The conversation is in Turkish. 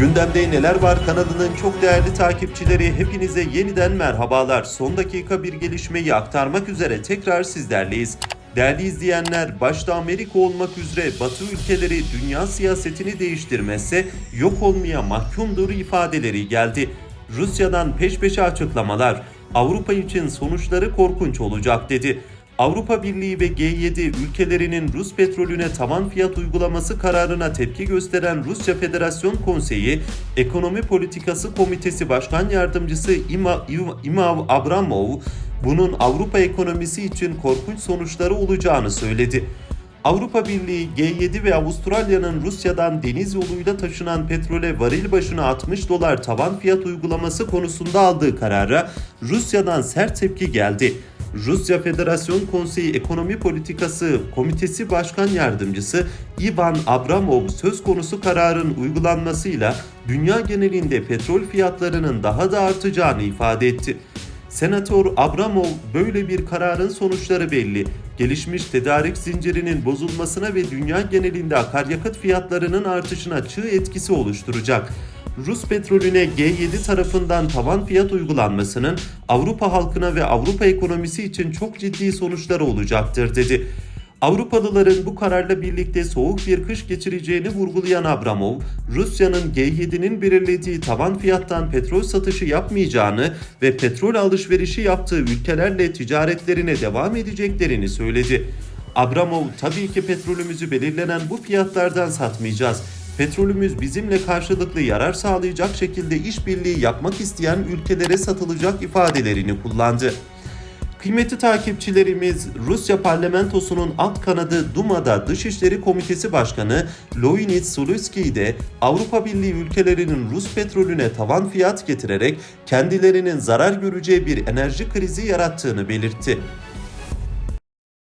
Gündemde neler var kanalının çok değerli takipçileri hepinize yeniden merhabalar. Son dakika bir gelişmeyi aktarmak üzere tekrar sizlerleyiz. Değerli izleyenler, başta Amerika olmak üzere Batı ülkeleri dünya siyasetini değiştirmezse yok olmaya mahkumdur ifadeleri geldi. Rusya'dan peş peşe açıklamalar, Avrupa için sonuçları korkunç olacak dedi. Avrupa Birliği ve G7 ülkelerinin Rus petrolüne tavan fiyat uygulaması kararına tepki gösteren Rusya Federasyon Konseyi Ekonomi Politikası Komitesi Başkan Yardımcısı İma, İmav Abramov bunun Avrupa ekonomisi için korkunç sonuçları olacağını söyledi. Avrupa Birliği, G7 ve Avustralya'nın Rusya'dan deniz yoluyla taşınan petrole varil başına 60 dolar tavan fiyat uygulaması konusunda aldığı karara Rusya'dan sert tepki geldi. Rusya Federasyon Konseyi Ekonomi Politikası Komitesi Başkan Yardımcısı Ivan Abramov söz konusu kararın uygulanmasıyla dünya genelinde petrol fiyatlarının daha da artacağını ifade etti. Senatör Abramov böyle bir kararın sonuçları belli. Gelişmiş tedarik zincirinin bozulmasına ve dünya genelinde akaryakıt fiyatlarının artışına çığ etkisi oluşturacak. Rus petrolüne G7 tarafından tavan fiyat uygulanmasının Avrupa halkına ve Avrupa ekonomisi için çok ciddi sonuçları olacaktır dedi. Avrupalıların bu kararla birlikte soğuk bir kış geçireceğini vurgulayan Abramov, Rusya'nın G7'nin belirlediği tavan fiyattan petrol satışı yapmayacağını ve petrol alışverişi yaptığı ülkelerle ticaretlerine devam edeceklerini söyledi. Abramov tabii ki petrolümüzü belirlenen bu fiyatlardan satmayacağız. Petrolümüz bizimle karşılıklı yarar sağlayacak şekilde işbirliği yapmak isteyen ülkelere satılacak ifadelerini kullandı. Kıymetli takipçilerimiz Rusya parlamentosunun alt kanadı Duma'da Dışişleri Komitesi Başkanı Leonid Slutsky de Avrupa Birliği ülkelerinin Rus petrolüne tavan fiyat getirerek kendilerinin zarar göreceği bir enerji krizi yarattığını belirtti.